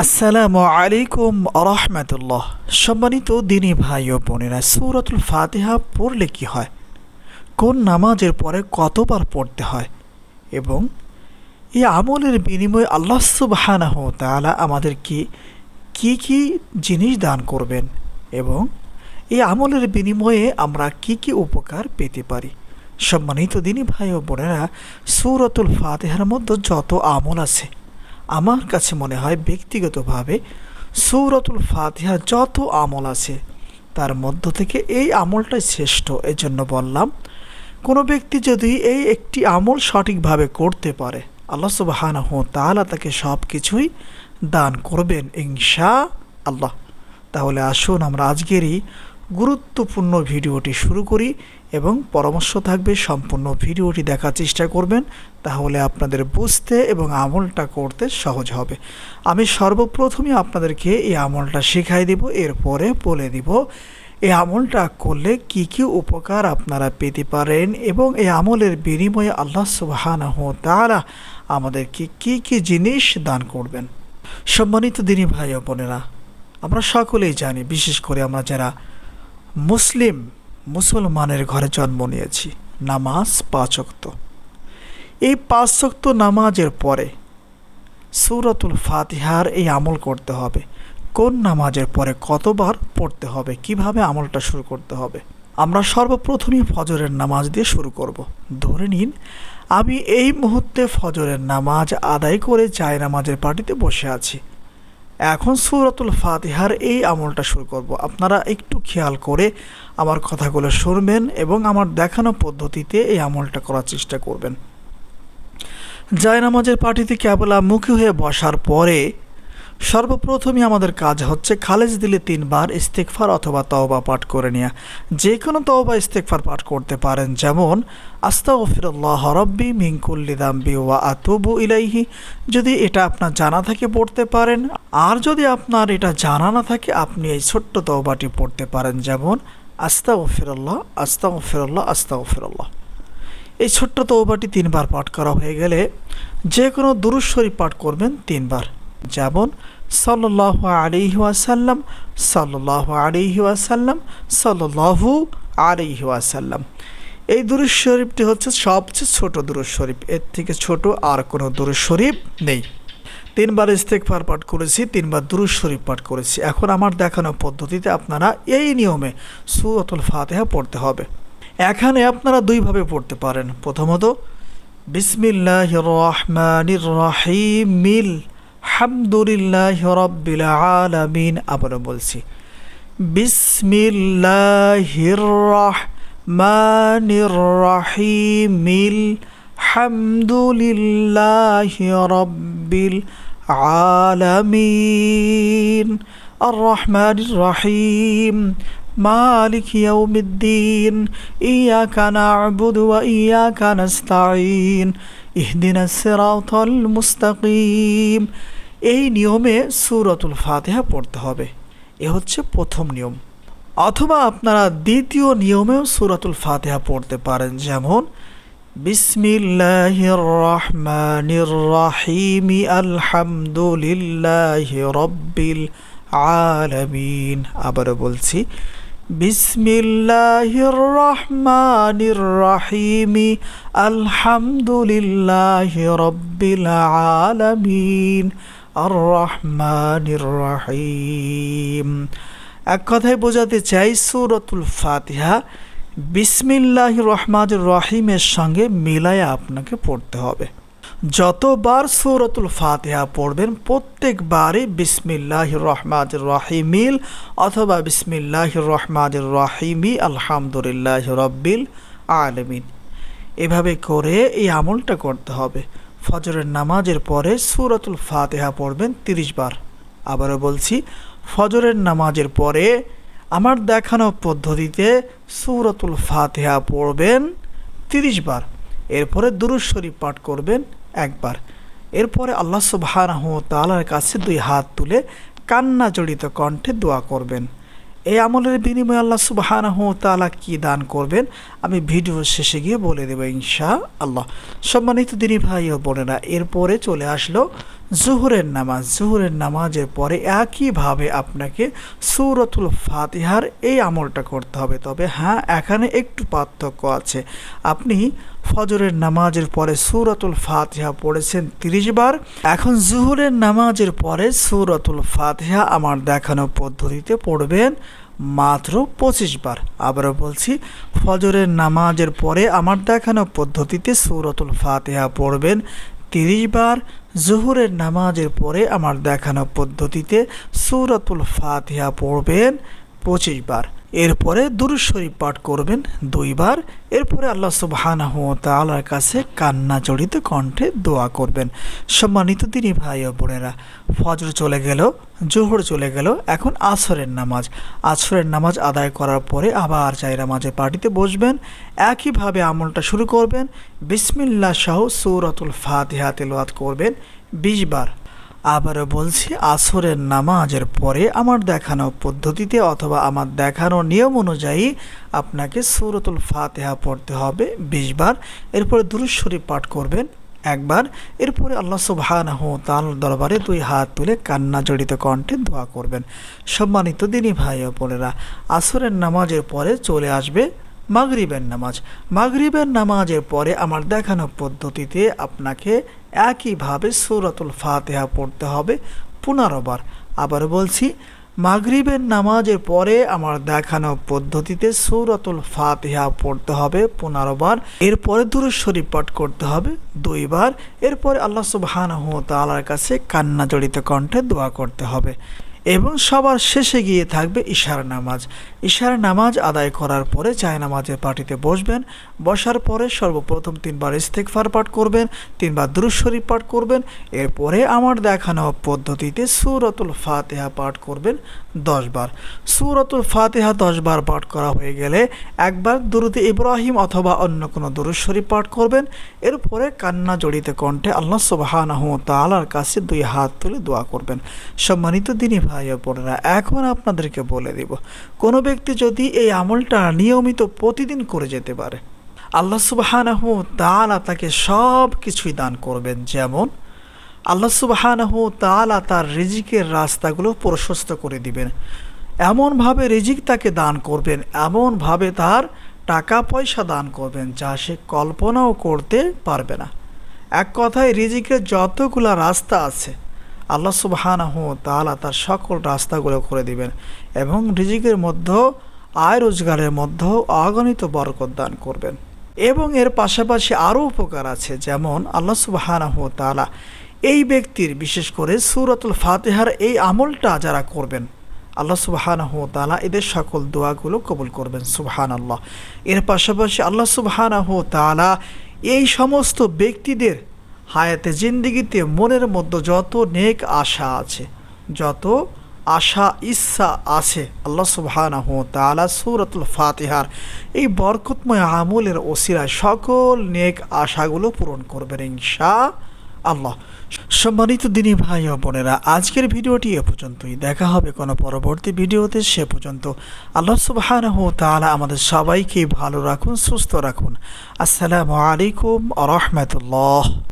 আসসালামু আলাইকুম রহমতুল্লাহ। সম্মানিত দিনী ভাই ও বোনেরা, সূরাতুল ফাতিহা পড়লে কি হয়? কোন নামাজের পরে কতবার পড়তে হয়? এবং এই আমলের বিনিময়ে আল্লাহ সুবহানাহু ওয়া তাআলা আমাদেরকে কি কি জিনিস দান করবেন? এবং এই আমলের বিনিময়ে আমরা কি কি উপকার পেতে পারি? সম্মানিত দিনী ভাই ও বোনেরা, সূরাতুল ফাতিহার মধ্যে যত আমল আছে আমার কাছে মনে হয় ব্যক্তিগতভাবে সৌরতুল ফাতিহা যত আমল আছে, তার মধ্য থেকে এই আমলটাই শ্রেষ্ঠ। এজন্য বললাম, কোনো ব্যক্তি যদি এই একটি আমল সঠিকভাবে করতে পারে, আল্লাহ সুবাহানহ তাহলে তাকে সব কিছুই দান করবেন ইনশা আল্লাহ। তাহলে আসুন আমরা আজকেরই গুরুত্বপূর্ণ ভিডিওটি শুরু করি এবং পরামর্শ থাকবে সম্পূর্ণ ভিডিওটি দেখার চেষ্টা করবেন, তাহলে আপনাদের বুঝতে এবং আমলটা করতে সহজ হবে। আমি সর্বপ্রথমে আপনাদেরকে এই আমলটা শেখাই দিব, এরপরে বলে দিব এই আমলটা করলে কি কি উপকার আপনারা পেতে পারেন এবং এই আমলের বিনিময়ে আল্লাহ সুবাহানহ তারা আমাদেরকে কি কি জিনিস দান করবেন। সম্মানিত দিনী ভাই বোনেরা, আমরা সকলেই জানি, বিশেষ করে আমরা যারা মুসলিম মুসলমানের ঘরে জন্ম নিয়েছি, নামাজ পাঁচক্ত এই পাঁচক্ত নামাজের পরে সূরাতুল ফাতিহার এই আমল করতে হবে। কোন নামাজের পরে কতবার পড়তে হবে? কীভাবে আমলটা শুরু করতে হবে? আমরা সর্বপ্রথমই ফজরের নামাজ দিয়ে শুরু করব। ধরে নিন, আমি এই মুহূর্তে ফজরের নামাজ আদায় করে চায় নামাজের পার্টিতে বসে আছি। এখন সুরাতুল ফাতিহার এই আমলটা শুরু করব। আপনারা একটু খেয়াল করে আমার কথাগুলো শুনবেন এবং আমার দেখানো পদ্ধতিতে এই আমলটা করার চেষ্টা করবেন। জায়নামাজের পার্টিতে কেবলা মুখী হয়ে বসার পরে সর্বপ্রথমে আমাদের কাজ হচ্ছে খালেজ দিলে তিনবার ইস্তেকফার অথবা তওবা পাঠ করে নেওয়া যে কোনো তওবা ইস্তেকফার পাঠ করতে পারেন, যেমন আস্তা ওফিরল্লাহ রব্বি মিঙ্কুল্লি দাম্বি ওয়া আতুবু ইলাইহি। যদি এটা আপনার জানা থাকে পড়তে পারেন, আর যদি আপনার এটা জানা না থাকে, আপনি এই ছোট্ট তওবাটি পড়তে পারেন, যেমন আস্তা ওফিরল্লাহ আস্তা ওফিরল্লাহ আস্তা ওফিরল্লাহ এই ছোট্ট তৌবাটি তিনবার পাঠ করা হয়ে গেলে যে কোনো দুরুজ শরীফ পাঠ করবেন তিনবার। যেমন সাল্লাহ আলিহি ওয়াসাল্লাম সাল্লাহ আলিহি ওয়াসাল্লাম সাল্লাহু আলিহি ওয়াসাল্লাম। এই দুরুজ শরীফটি হচ্ছে সবচেয়ে ছোট দুরুজ শরীফ। এর থেকে ছোট আর কোনো দুরুজ শরীফ নেই। তিনবার ইস্তেকফার পাঠ করেছি, তিনবার দুরুজ শরীফ পাঠ করেছি। এখন আমার দেখানো পদ্ধতিতে আপনারা এই নিয়মে সুরতুল ফাতেহা পড়তে হবে। এখানে আপনারা দুইভাবে পড়তে পারেন। প্রথমত বিসমিল্লাহ রহমানির রহিমিল। আলহামদুলিল্লাহ রব্বিল আলামিন, আবারও বলছি, বিসমিল্লাহির রহমানির রহিমিল, হামদুলিল্লাহ রব্বিল আলামিন আর রহমানির রহিম, মালিক ইয়াউমিদ্দিন, ইয়াকা না'বুদু ওয়া ইয়াকা নাস্তাঈন, ইহদিনাস সিরাতাল মুস্তাকিম এই নিয়মে সুরতুল ফাতেহা পড়তে হবে। এ হচ্ছে প্রথম নিয়ম। অথবা আপনারা দ্বিতীয় নিয়মেও সুরাতুল ফাতেহা পড়তে পারেন। যেমন আলামিন। আবারও বলছি বিসমিল্লাহির রহমানির রহিম আলহামদুলিল্লাহি রব্বিল আলামিন। আর রহমানির রহিম এক কথায় বোঝাতে চাই, সুরতুল ফাতিহা বিসমিল্লাহ রহমান রহিমের সঙ্গে মিলায় আপনাকে পড়তে হবে। যতবার সৌরতুল ফাতিহা পড়বেন, প্রত্যেকবারই বিসমিল্লাহ রহমাদ রহিমিল অথবা বিসমিল্লাহ রহমাদ রহিমি আলহামদুলিল্লাহ রব্বিল আলমিন। এভাবে করে এই আমলটা করতে হবে। ফজরের নামাজের পরে সুরতুল ফাতেহা পড়বেন তিরিশ বার। আবারও বলছি, ফজরের নামাজের পরে আমার দেখানো পদ্ধতিতে সুরতুল ফাতেহা পড়বেন তিরিশ বার। এরপরে শরীফ পাঠ করবেন একবার। এরপরে আল্লাহ সুবাহানাহ তালার কাছে দুই হাত তুলে কান্না জড়িত কণ্ঠে দোয়া করবেন। এই আমলের বিনিময়ে আল্লাহ সুবাহ তালা কি দান করবেন? আমি ভিডিও শেষে গিয়ে বলে দেবো ইনশা আল্লাহ সম্মানিত দিনী ভাই ও বোনেরা, এরপরে চলে আসলো জোহরের নামাজ, জোহরের নামাজের পরে একইভাবে আপনাকে সূরাতুল ফাতিহার এই আমলটা করতে হবে। তবে হ্যাঁ এখানে একটু পার্থক্য আছে। আপনি ফজরের নামাজের পরে সূরাতুল ফাতিহা পড়েছেন তিরিশ বার, এখন জোহরের নামাজের পরে সূরাতুল ফাতিহা আমার দেখানো পদ্ধতিতে পড়বেন মাত্র পঁচিশ বার। আবারও বলছি, ফজরের নামাজের পরে আমার দেখানো পদ্ধতিতে সূরাতুল ফাতিহা পড়বেন তিরিশ বার জোহরের নামাজের পরে আমার দেখানো পদ্ধতিতে সুরতুল ফাতিহা পড়বেন। পঁচিশ বার। এরপরে দুরুদ শরীফ পাঠ করবেন দুইবার এরপরে আল্লাহ সুবহানাহু ওয়া তাআলার কাছে কান্না জড়িত কণ্ঠে দোয়া করবেন। সম্মানিত দিনী ভাই ও বোনেরা, ফজর চলে গেল, জোহর চলে গেল, এখন আসরের নামাজ। আসরের নামাজ আদায় করার পরে আবার চাই মাঝে পার্টিতে বসবেন, একইভাবে আমলটা শুরু করবেন। বিসমিল্লাহ সহ সূরাতুল ফাতিহা তেলাওয়াত করবেন বিশ বার। আবারও বলছি, আসরের নামাজের পরে আমার দেখানো পদ্ধতিতে অথবা আমার দেখানো নিয়ম অনুযায়ী আপনাকে সূরাতুল ফাতেহা পড়তে হবে বিশবার এরপরে দুরুশ্বরী পাঠ করবেন একবার। এরপরে আল্লাহ সুবহানাহু তাল দরবারে দুই হাত তুলে কান্না জড়িত কণ্ঠে দোয়া করবেন। সম্মানিত দিনী ভাই ও বোনেরা, আসরের নামাজের পরে চলে আসবে মাগরিবের নামাজ। মাগরিবের নামাজের পরে আমার দেখানো পদ্ধতিতে আপনাকে একইভাবে সূরাতুল ফাতিহা পড়তে হবে পুনরবার আবার বলছি, মাগরিবের নামাজের পরে আমার দেখানো পদ্ধতিতে সূরাতুল ফাতিহা পড়তে হবে পনেরো বার। এরপরে দুরুদ শরীফ পাঠ করতে হবে দুইবার এরপরে আল্লাহ সুবহানাহু তাআলার কাছে কান্না জড়িত কণ্ঠে দোয়া করতে হবে। এবং সবার শেষে গিয়ে থাকবে ইশার নামাজ। ইশার নামাজ আদায় করার পরে চায় নামাজের পার্টিতে বসবেন, বসার পরে সর্বপ্রথম তিনবার ইস্তেকফার পাঠ করবেন, তিনবার দুরুদ শরীফ পাঠ করবেন, এরপরে আমার দেখানো পদ্ধতিতে সুরতুল ফাতেহা পাঠ করবেন দশবার। সূরাতুল ফাতিহা দশবার পাঠ করা হয়ে গেলে একবার দুরুদ ইব্রাহিম অথবা অন্য কোনো দুরুদ শরীফ পাঠ করবেন, এরপরে কান্না জড়িত কণ্ঠে আল্লাহ সুবহানাহু ওয়া তাআলার কাছে দুই হাত তুলে দোয়া করবেন। সম্মানিত দিনী ভাই বোনেরা, এখন আপনাদেরকে বলে দিব, কোনো ব্যক্তি যদি এই আমলটা নিয়মিত প্রতিদিন করে যেতে পারে, আল্লাহ সুবহানাহু ওয়া তাআলা তাকে সব কিছুই দান করবেন। যেমন, আল্লাহ সুবহানাহু ওয়া তাআলা তার রিজিকের রাস্তাগুলো প্রশস্ত করে দিবেন। এমনভাবে রিজিক তাকে দান করবেন, এমনভাবে তার টাকা পয়সা দান করবেন, যা সে কল্পনাও করতে পারবে না। এক কথায়, রিজিকের যতগুলা রাস্তা আছে আল্লাহ সুবহানাহু তাআলা তার সকল রাস্তাগুলো করে দিবেন এবং রিজিকের মধ্যেও আয় রোজগারের মধ্যেও অগণিত বরকত দান করবেন। এবং এর পাশাপাশি আরও উপকার আছে, যেমন আল্লাহ সুবহানাহু তাআলা এই ব্যক্তির, বিশেষ করে সুরতুল ফাতেহার এই আমলটা যারা করবেন, আল্লাহ সুবহানাহু তাআলা এদের সকল দোয়াগুলো কবুল করবেন সুবাহান আল্লাহ এর পাশাপাশি আল্লাহ সুবহানাহু তালা এই সমস্ত ব্যক্তিদের হায়াতে জিন্দিগিতে মনের মধ্যে যত নেক আশা আছে, যত আশা ইচ্ছা আছে, আল্লাহ তাআলা সূরাতুল ফাতিহার এই বরকতময় আমলের ওসিরায় সকল নেক আশাগুলো পূরণ করবেন ইনশা আল্লাহ সম্মানিত দিনী ভাই ও বোনেরা, আজকের ভিডিওটি এ পর্যন্তই। দেখা হবে কোনো পরবর্তী ভিডিওতে, সে পর্যন্ত আল্লাহ সুবহানাহু ওয়া তাআলা আমাদের সবাইকে ভালো রাখুন, সুস্থ রাখুন। আসসালামু আলাইকুম আ রহমতুল্লাহ।